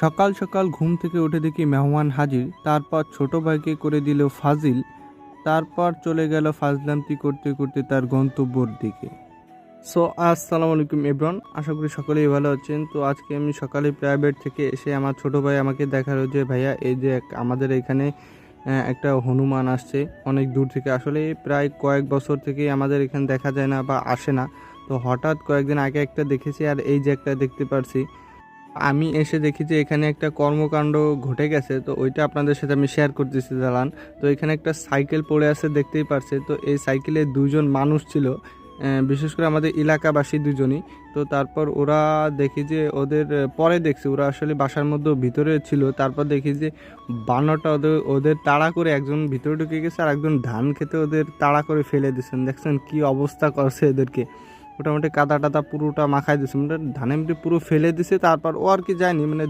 সকাল সকাল ঘুম থেকে উঠে দেখি মেহমান হাজির। তারপর ছোট ভাইকে করে দিল ফাজিল। তারপর চলে গেল ফাজলামতি করতে করতে তার গন্তব্যর দিকে। সো আসসালামু আলাইকুম এব্রন আশা করি সকলেই ভালো আছেন। তো আজকে আমি সকালে প্রাইভেট থেকে এসে আমার ছোট ভাই আমাকে দেখাল যে, ভাইয়া, এই যে আমাদের এখানে একটা হনুমান আসছে। অনেক দূর থেকে। আসলে প্রায় কয়েক বছর থেকেই আমাদের এখানে দেখা যায় না বা আসে না। তো হঠাৎ কয়েকদিন আগে একটা দেখেছি আর এই যে একটা দেখতে পারছি। আমি এসে দেখি যে এখানে একটা কর্মকাণ্ড ঘটে গেছে, তো ওইটা আপনাদের সাথে আমি শেয়ার করতেছি দালান। তো এখানে একটা সাইকেল পড়ে আছে, দেখতেই পারছে তো এই সাইকেলে দুজন মানুষ ছিল বিশেষ করে আমাদের এলাকাবাসী দুজনই। তো তারপর ওরা দেখি যে ওদের পরে দেখছি, ওরা আসলে বাসার মধ্যে ভিতরে ছিল। তারপর দেখি যে বানরটা ওদের ওদের তাড়া করে একজন ভিতরে ঢুকে গেছে আর একজন ধান খেতে ওদের তাড়া করে ফেলে দিয়েছেন। দেখছেন কি অবস্থা করছে এদেরকে। মোটামুটি কাদা টাদা পুরোটা মাখাই দিছে। মানে ধানে পুরো ফেলে দিছে, তারপর ও আর কি যায়নি মানে